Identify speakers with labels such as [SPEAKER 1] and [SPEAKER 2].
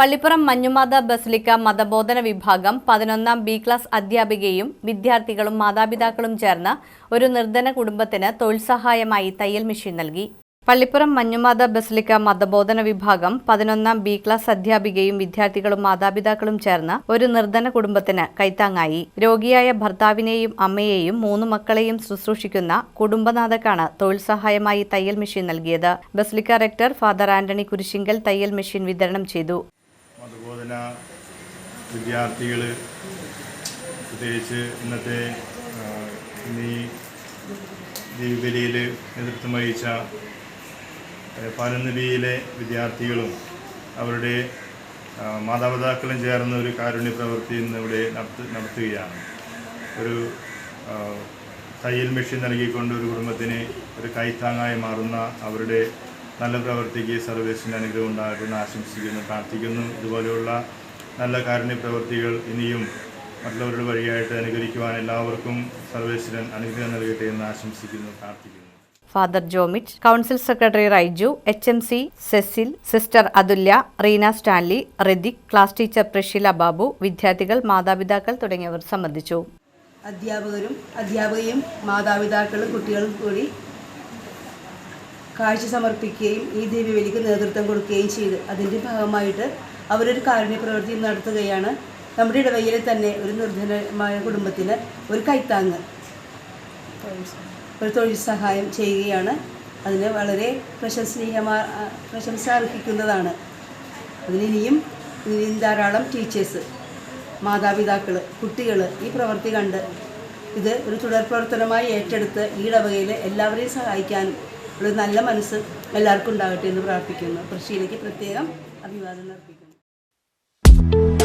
[SPEAKER 1] Pallippuram മഞ്ഞുമാത basilica മതബോധന വിഭാഗം പതിനൊന്നാം ബി ക്ലാസ് അധ്യാപികയും വിദ്യാർത്ഥികളും മാതാപിതാക്കളും ചേർന്ന് ഒരു നിർധന കുടുംബത്തിന് തൊഴിൽ സഹായമായി തയ്യൽ മെഷീൻ നൽകി. പള്ളിപ്പുറം മഞ്ഞുമാത ബസലിക്ക മതബോധന വിഭാഗം പതിനൊന്നാം ബി ക്ലാസ് അധ്യാപികയും വിദ്യാർത്ഥികളും മാതാപിതാക്കളും ചേർന്ന് ഒരു നിർധന കുടുംബത്തിന് കൈത്താങ്ങായി. രോഗിയായ ഭർത്താവിനെയും അമ്മയെയും മൂന്ന് മക്കളെയും ശുശ്രൂഷിക്കുന്ന കുടുംബനാഥക്കാണ് തൊഴിൽ സഹായമായി തയ്യൽ മെഷീൻ നൽകിയത്. Basilica rector father Antony Kurisingal തയ്യൽ മെഷീൻ വിതരണം ചെയ്തു.
[SPEAKER 2] മതബോധന വിദ്യാർത്ഥികൾ പ്രത്യേകിച്ച് ഇന്നത്തെ ഈ ദീപലിയിൽ നേതൃത്വം വഹിച്ച പാലനബിയിലെ വിദ്യാർത്ഥികളും അവരുടെ മാതാപിതാക്കളും ചേർന്ന ഒരു കാരുണ്യ പ്രവൃത്തി ഇന്ന് ഇവിടെ നടത്തു നടത്തുകയാണ്. ഒരു തയ്യൽ മെഷീൻ നൽകിക്കൊണ്ട് ഒരു കുടുംബത്തിന് ഒരു കൈത്താങ്ങായി മാറുന്ന അവരുടെ നല്ല പ്രവൃത്തിക്ക് സർവേസിന് അനുഗ്രഹം ഉണ്ടാകുമെന്ന് ആശംസിക്കുന്നു പ്രാർത്ഥിക്കുന്നു. ഇതുപോലെയുള്ള നല്ല കാരുണ്യ പ്രവൃത്തികൾ ഇനിയും മറ്റുള്ളവരുടെ വഴിയായിട്ട് അനുകരിക്കുവാൻ എല്ലാവർക്കും സർവേശ്വരൻ അനുഗ്രഹം നൽകട്ടെ എന്ന് ആശംസിക്കുന്നു പ്രാർത്ഥിക്കുന്നു.
[SPEAKER 1] Father Jomit council secretary Raiju H M C Cecil sister Athulya Reena Stanley റെദിക് class teacher Prasheela Babu വിദ്യാർത്ഥികൾ മാതാപിതാക്കൾ തുടങ്ങിയവർ സംബന്ധിച്ചു.
[SPEAKER 3] അധ്യാപകരും അധ്യാപകയും മാതാപിതാക്കളും കുട്ടികളും കൂടി കാഴ്ച സമർപ്പിക്കുകയും ഈ ദിവ്യബലിക്ക് നേതൃത്വം കൊടുക്കുകയും ചെയ്തു. അതിന്റെ ഭാഗമായിട്ട് അവരൊരു കാരുണ്യ പ്രവൃത്തി നടത്തുകയാണ്. നമ്മുടെ ഇടവകയിലെ തന്നെ ഒരു നിർധനമായ കുടുംബത്തിന് ഒരു കൈത്താങ്ങ്. ഒരു തൊഴിൽ സഹായം ചെയ്യുകയാണ്. അതിന് വളരെ പ്രശംസനീയമാ പ്രശംസ അർഹിക്കുന്നതാണ്. അതിനിനിയും ഇനിയും ധാരാളം ടീച്ചേഴ്സ് മാതാപിതാക്കൾ കുട്ടികൾ ഈ പ്രവൃത്തി കണ്ട് ഇത് ഒരു തുടർ പ്രവർത്തനമായി ഏറ്റെടുത്ത് ഈ ഇടവകയിൽ എല്ലാവരെയും സഹായിക്കാനും ഒരു നല്ല മനസ്സ് എല്ലാവർക്കും ഉണ്ടാകട്ടെ എന്ന് പ്രാർത്ഥിക്കുന്നു. കൃഷിയിലേക്ക് പ്രത്യേകം അഭിവാദം അർപ്പിക്കുന്നു.